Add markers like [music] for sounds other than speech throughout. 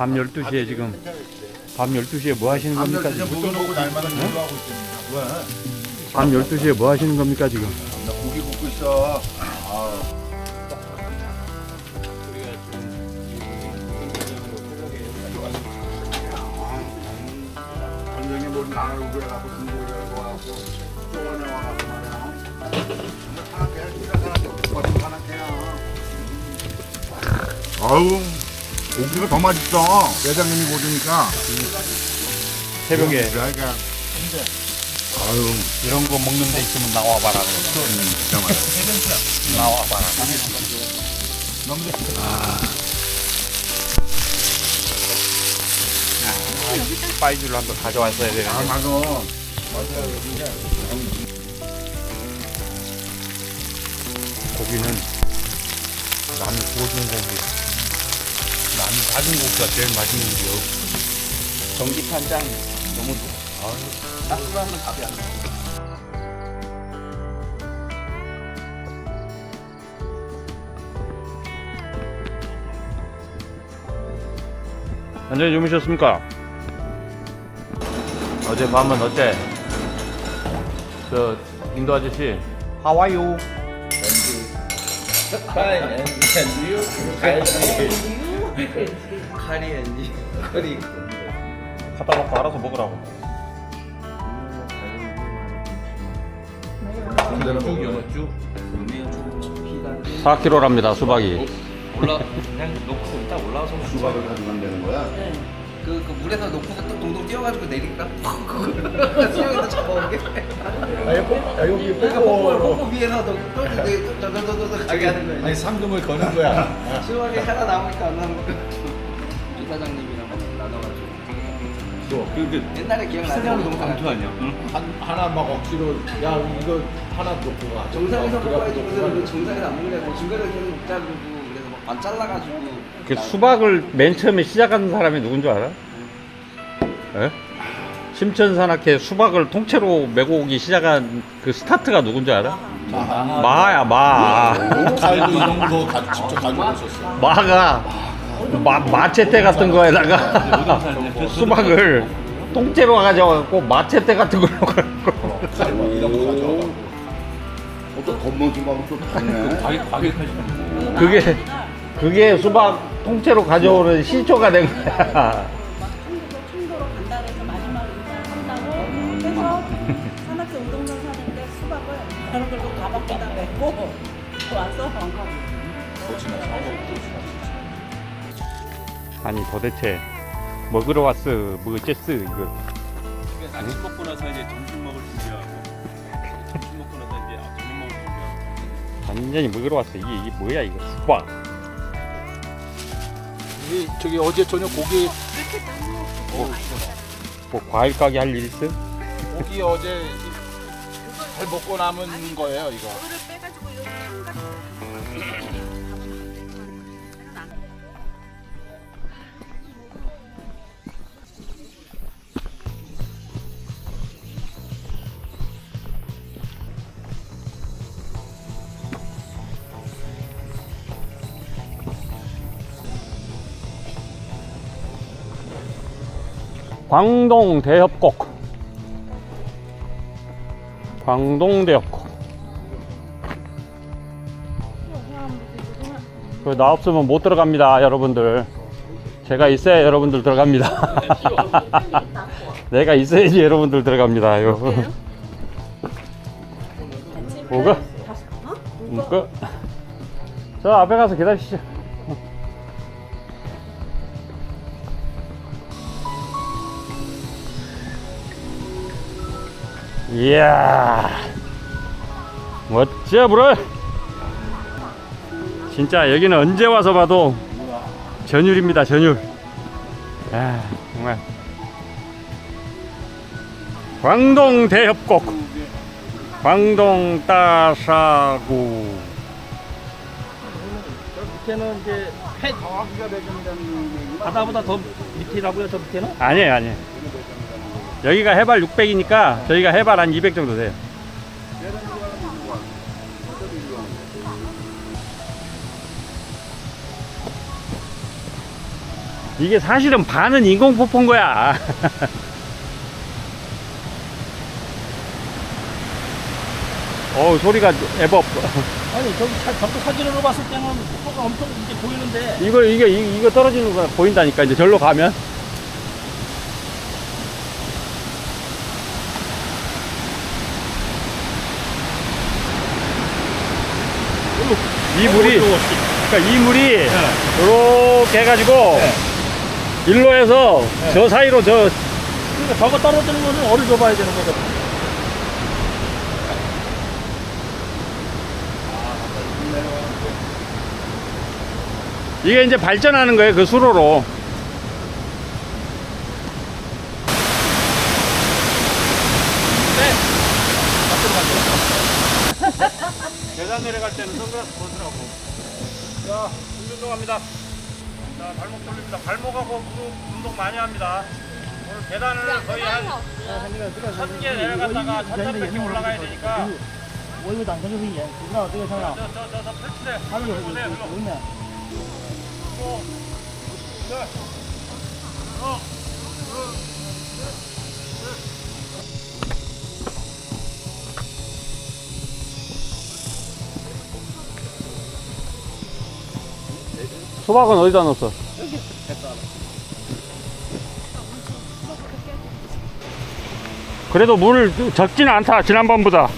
밤 12시에 지금 밤 12시에 뭐 하시는 겁니까 밤 12시에 지금? 묵을 먹고 날마다 놀러 하고 있습니다. 왜? 밤 12시에 뭐 하시는 겁니까 지금? 나 고기 굽고 있어. 아, 전쟁에 뭘 나가고 그래갖고 중국에 와갖고 쪼가냐 와갖고 말이야. 하나께 하나께 버리고 하나께야. 아우 고기가 더 맛있어. 회장님이 고주니까. 새벽에 그러니까. 아유, 이런 거 먹는 데 있으면 나와봐라. 음, 진짜 맛있어. 나와봐라. 빠이주를 한번 가져왔어야 아, 되는데 맞아. 맞아. 고기는 남이 구워준 고기 다진 고기가 제일 맛있는 게요 전기판장 너무 좋아. 따뜻하면 답이 안 나. 완전히 주무셨습니까? 어제 밤은 어때? 저 인도 아저씨 하와이오 카리 앤디유 카리 앤디 카리 갖다 놓고 알아서 먹으라고. 쭉 영어쭉 쭉 피가 4kg랍니다 수박이. 올라 그냥 놓고 일단 올라와서 수박을 가져간다는 거야? 그, 그 물에서 놓고서 또 동동 뛰어가지고 내릴까? [laughs] 수영이도 잡아오게. 야, 여기 그러니까 뽀뽀 뽀뽀 위에서 또또또또또 가게 하는 거야. 아니, 상금을 거는 거야. 수박이 하나 남으니까 안 남은 거. 이사장님이랑 나눠가지고. 옛날에 기억나는 동상 아니야? 한, 하나 막 억지로, 야, 이거 하나 놓고 가. 정상에서 그래갖고 그래서 정상에서 안 먹으려고 중간에 계속 못 자르고 그래서 막반 잘라가지고 그 수박을 맨 처음에 시작한 사람이 누군 줄 알아? 에? 심천산악회 수박을 통째로 메고 오기 시작한 그 스타트가 누군 줄 알아? 마야 마 칼도 이런 거 가, 직접 가지고 오셨어. 마가 마, 마체테 같은 거에다가 [laughs] 수박을 통째로 가져와갖고 마체테 같은 걸로 갖고 칼 이런 거 가져와갖고. 어또 겉먼 수박은 또 다르네. 그게 그게 수박 통째로 가져오는 시초가 된 거야. 충북도 충도로 간다 그래서 마지막에 한다고 해서 산악회 우동전 사는데 수박을 그런 걸로 가방에다 메고 와서 아니 도대체 먹으러 왔어? 뭐겠어 이거? 아침 먹고 나서 이제 점심 먹을 준비하고 점심 먹고 나서 이제 아, 저녁 먹을 준비하고. 완전히 먹으러 왔어. 이게 이게 뭐야 이거? 수박 이 저기 어제 저녁 고기 뭐 과일 가게 할 일 있어? 고기 어제 잘 먹고 남은 거예요 이거. 광동 대협곡. 광동 대협곡. 그나 없으면 못 들어갑니다 여러분들. 제가 있어야 여러분들 들어갑니다. [laughs] 내가 있어야지 여러분들 들어갑니다 요 뭐가? 뭐가? 저 앞에 가서 기다리시죠 이야 멋져 불어 진짜 여기는 언제 와서 봐도 전율입니다 전율. 아 정말. 광동 대협곡 광동 따사구. 밑에는 이제 해 바다보다 더 밑이라고요 저 밑에는? 아니에요 아니에요 여기가 해발 600이니까 저희가 해발 한 200 정도 돼요 이게 사실은 반은 인공폭포인 거야. [laughs] 어우, 소리가 애법. 아니 저기 사, 저쪽 사진으로 봤을 때는 폭포가 엄청 이제 보이는데 이거, 이거, 이- 이거 떨어지는 거 보인다니까, 이제 절로 가면. 이 물이, 그러니까 이 물이 이렇게 해가지고 일로 해서 저 사이로 저 그러니까 저거 떨어지는 거는 어를 줘봐야 되는 거죠. 이게 이제 발전하는 거예요 그 수로로 내려갈 때는 선글라스 벗으라고 자 운동 합니다 자 발목 돌립니다 발목하고 무릎 운동 많이 합니다 오늘 계단을 거의 한 천 개 내려갔다가 천천 개 올라가야 되니까 我有胆子就是演，不知道这个上 저 저 저 저 펼치세요 他们有有 보세요 有 일로 有呢。 또, 셋, 어, 수박은 어디다 넣었어? 그래도 물 적지는 않다 지난번보다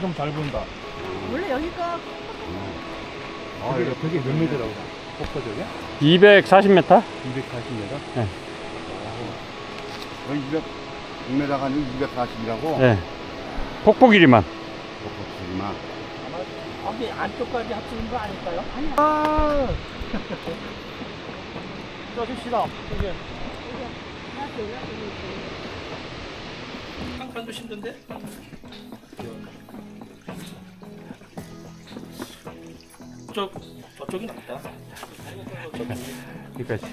어 여기 좀잘 보인다. 원래 여기가 아, 이거 되게 몇 미터라고? 폭포 저게? 240m? 240m? 네. 거의 200, 6m가 아니고 240이라고? 네. 폭포 길이만. 폭포지만. 거기 안쪽까지 합치는 거 아닐까요? 아. 저 줍시다. 저기. 칸칸도 힘든데? 저 저쪽이 낫다. 그러니까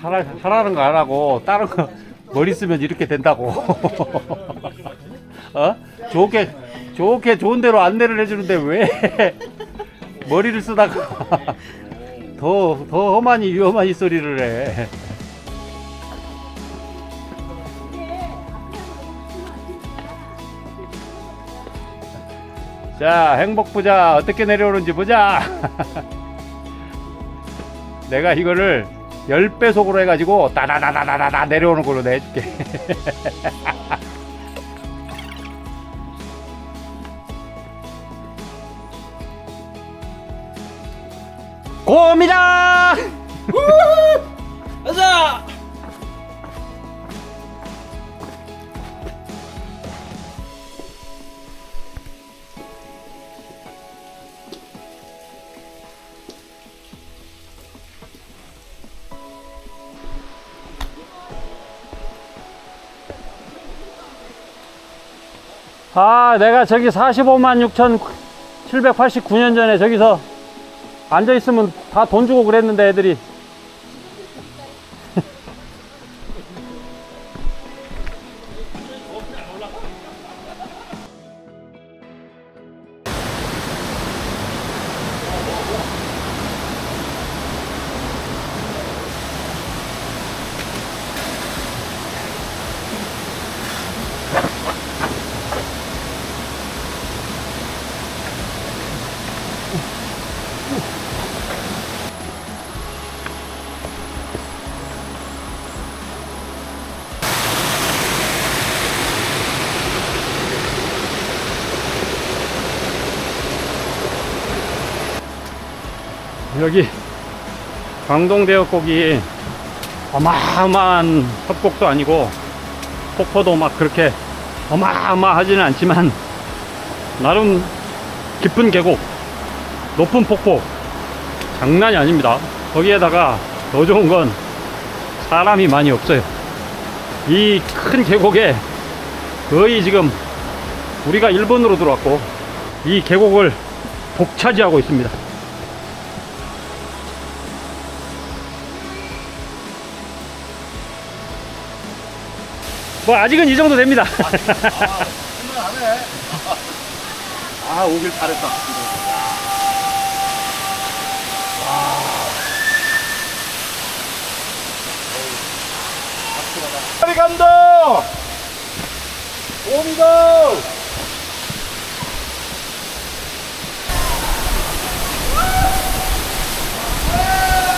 하라, 하라는 거 안 하고 다른 거 머리 쓰면 이렇게 된다고. [laughs] 어? 좋게 좋게 좋은 대로 안내를 해주는데 왜 머리를 쓰다가 [laughs] 더 더 험하니 위험한 이 소리를 해. 자, 행복 부자 어떻게 내려오는지 보자. [laughs] 내가 이거를 10배속으로 해가지고 따다다다다다 내려오는 걸로 내줄게. [laughs] 고입니다! 아, 내가 저기 45만 6,789년 전에 저기서 앉아 있으면 다 돈 주고 그랬는데 애들이. 여기 광동대역곡이 어마어마한 협곡도 아니고 폭포도 막 그렇게 어마어마하지는 않지만 나름 깊은 계곡 높은 폭포 장난이 아닙니다 거기에다가 더 좋은 건 사람이 많이 없어요 이 큰 계곡에 거의 지금 우리가 일본으로 들어왔고 이 계곡을 독차지하고 있습니다. 뭐 아직은 이 정도 됩니다. 할만하네. 아 오길 잘했다. 빨리 간다. 옵니다.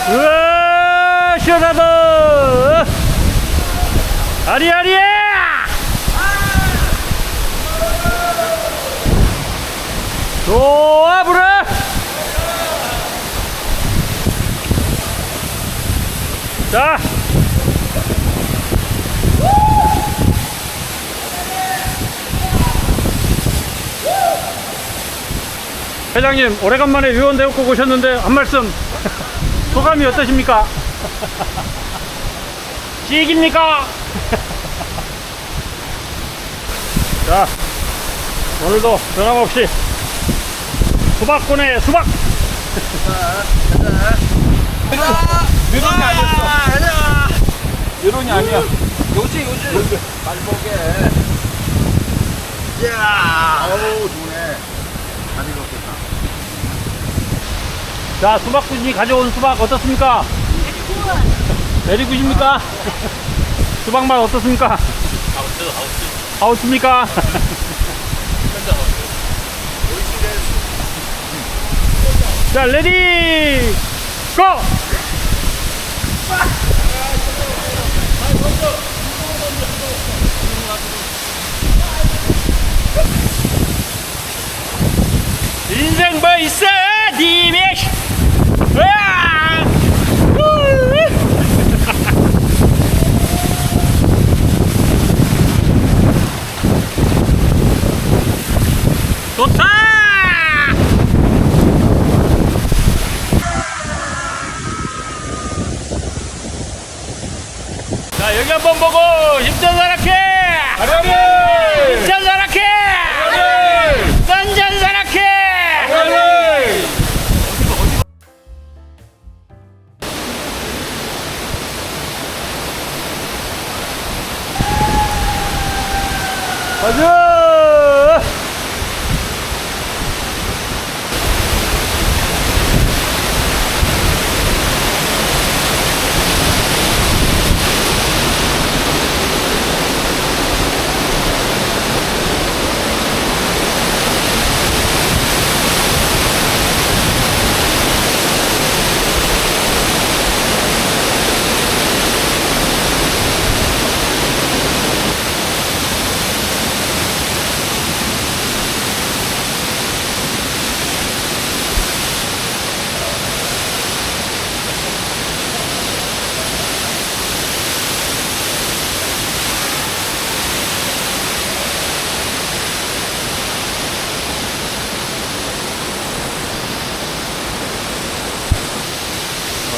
우와 시원하다 아리 아리 좋아 불어 자 회장님 오래간만에 유원대역국 오셨는데 한 말씀 [laughs] 소감이 어떠십니까? [laughs] 찍입니까? [laughs] 자, 오늘도 변함없이 수박꾼의 수박! 유론이 아니었어. 이론이 아니야. 요지 요지. 빨리 보게. 이야, 어우 좋네. 잘 익었겠다. 자, 수박꾼이 가져온 수박 어떻습니까? 메리굿입니까? 수박 맛 어떻습니까? 아웃입니까? [laughs] 자, 레디, 고! 인생 뭐 있어, 니메! 으아! 우! 좋다! 자, 여기 한번 보고 힘전 사락해! 힘전 사락해! 던전 사락해! 가자!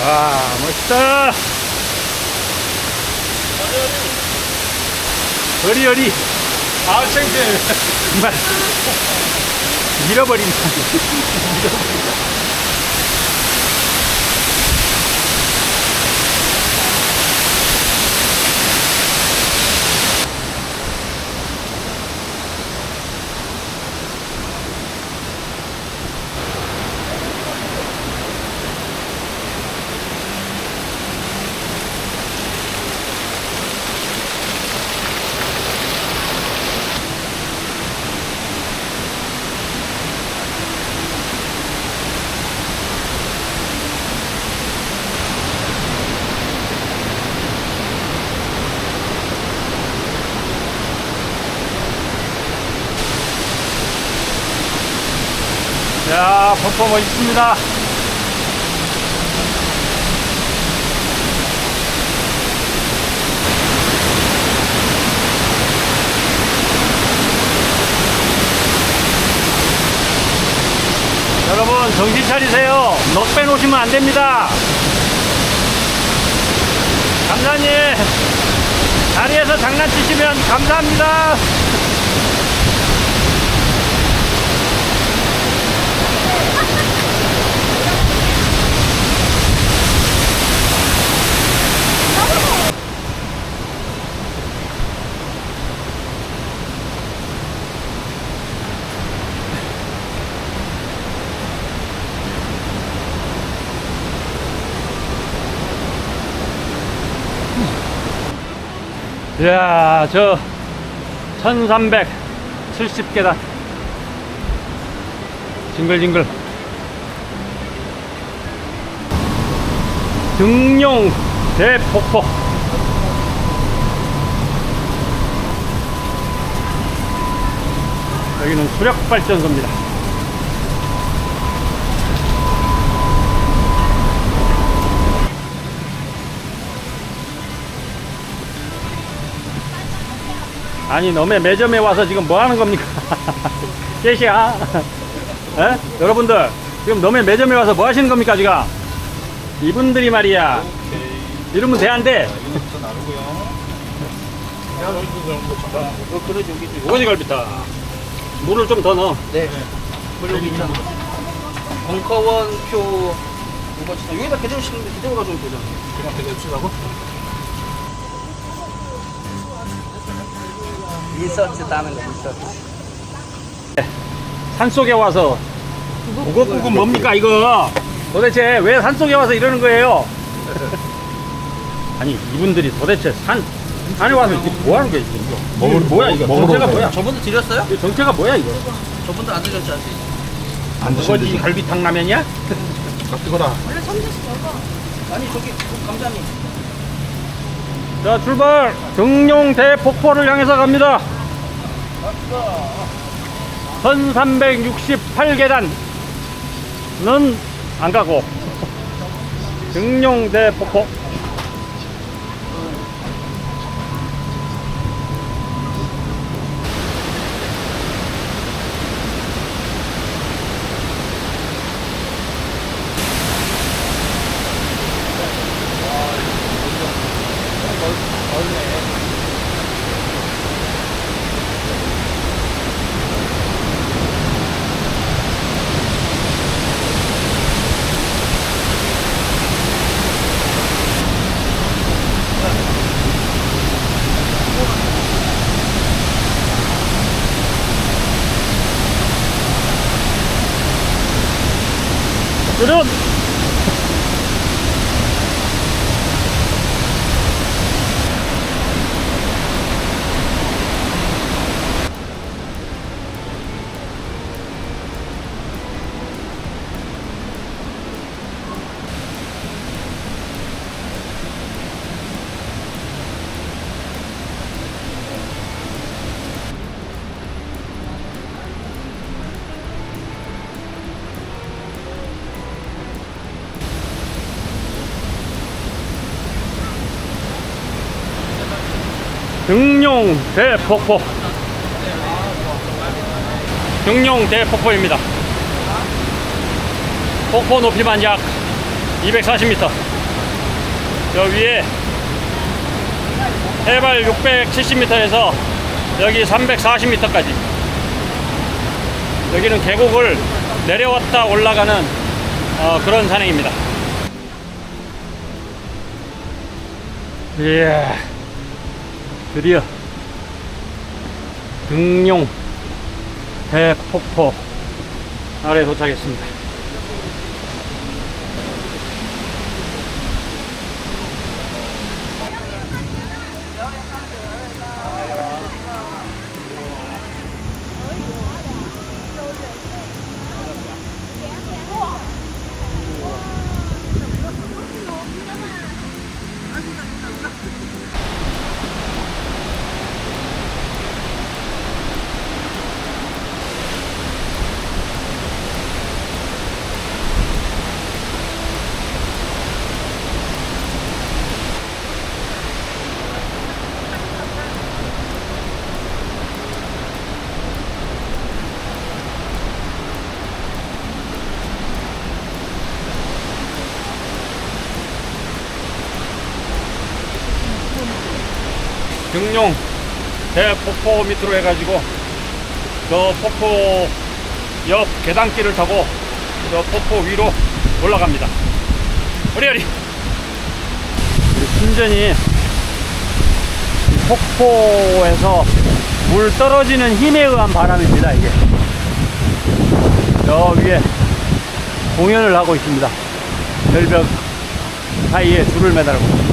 와, 멋있다! 어리어리! 아 창피해. 정말 잃어버린다. 자, 폭포 멋있습니다. 여러분, 정신 차리세요. 넉 빼놓으시면 안 됩니다. 감사님, 자리에서 장난치시면 감사합니다. 이야, 저 1370계단. 징글징글. 등용 대폭포. 여기는 수력발전소입니다. 아니 너네 매점에 와서 지금 뭐 하는 겁니까? [laughs] 깨시야? 에? 여러분들 지금 너네 매점에 와서 뭐 하시는 겁니까 지금? 이분들이 말이야 이러면 돼 안 돼? 어, 좀. 우거지 갈비탕 물을 좀 더 넣어 네. 여기 있잖아. 벙커원표 우거치다. 여기다 그대로 심는데 그대로 가져오면 되잖아. 그냥 되게 쓰라고? 리서치 따는 거 리서치. 산속에 와서 우거국은 뭡니까 이거 도대체 왜 산속에 와서 이러는 거예요? [laughs] 아니 이분들이 도대체 산 산에 와서 이게 뭐 하는 거야 지금 이거 먹으러- 뭐야 이거 먹으러 정체가 오세요. 뭐야 저번도 드렸어요? 이거 정체가 뭐야 이거 저번도 안 드렸지 아직. 안 우거지 드시면 갈비탕 라면이야? 뜨거라. 아니 저기 그 감자님. 자 출발 등용 대폭포를 향해서 갑니다 1368계단은 안 가고. [laughs] 등용 대폭포 그 대폭포. 등용 대폭포입니다. 폭포 높이만 약 240m 저 위에 해발 670m에서 여기 340m까지. 여기는 계곡을 내려왔다 올라가는 어, 그런 산행입니다. 이야 드디어 등용 대폭포 아래 도착했습니다. 등용 대폭포 밑으로 해가지고 저 폭포 옆 계단길을 타고 저 폭포 위로 올라갑니다. 어리어리. 순전히 이 폭포에서 물 떨어지는 힘에 의한 바람입니다. 이게 저 위에 공연을 하고 있습니다. 절벽 사이에 줄을 매달고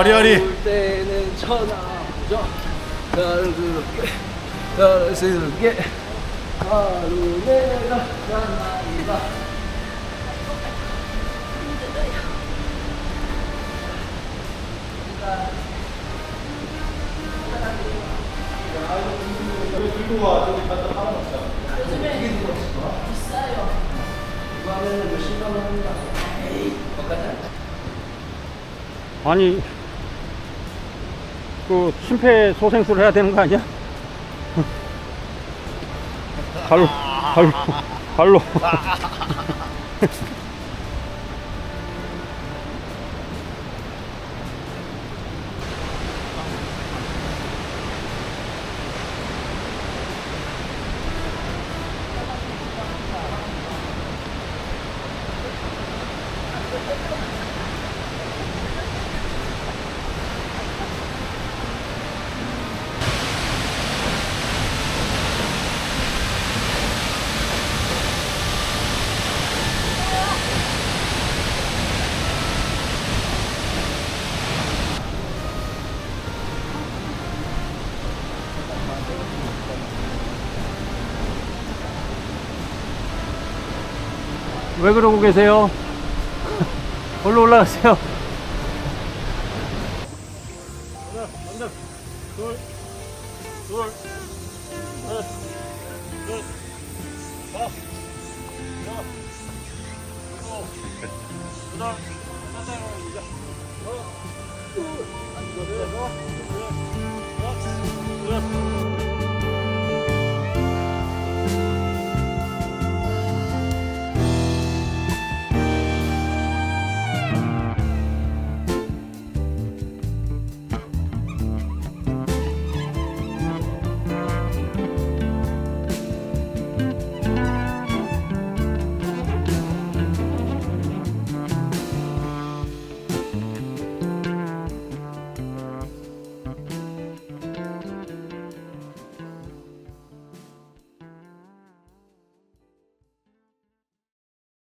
어리어리. 올 때는 하루 내가 나이다 아니 그 심폐소생술을 해야 되는 거 아니야? 발로 발로 발로 [laughs] 왜 그러고 계세요? 얼른 올라가세요. 어,